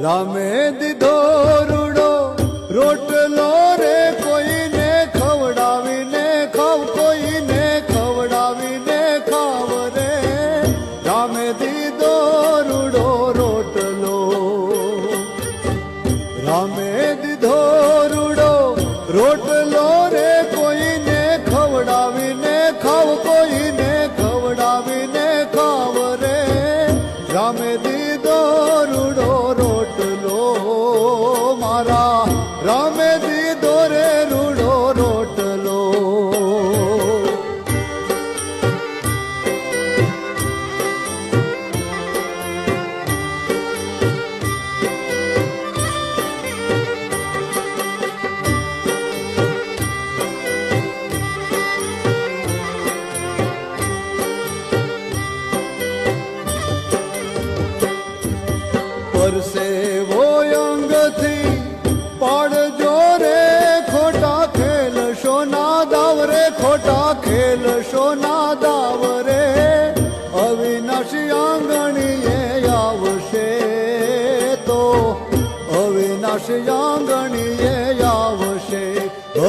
રામે દીધો રૂડો રોટલો રે કોઈને ખવડાવીને ખાવ કોઈને ખવડાવીને ખાવ રે રામે દીધો રૂડો રોટલો રામે દીધો રૂડો રોટલો રે કોઈને ખવડાવીને ખાવ કોઈને ખવડાવીને ખાવ રે રામે દીધો રામે દીધો રે રૂડો રોટલો પરસેવો અંગથી પાડજો રે ખોટા ખેલશો ના દાવ રે, ખોટા ખેલશો ના દાવ રે. અવિનાશી આંગણીએ આવશે તો, અવિનાશી આંગણીએ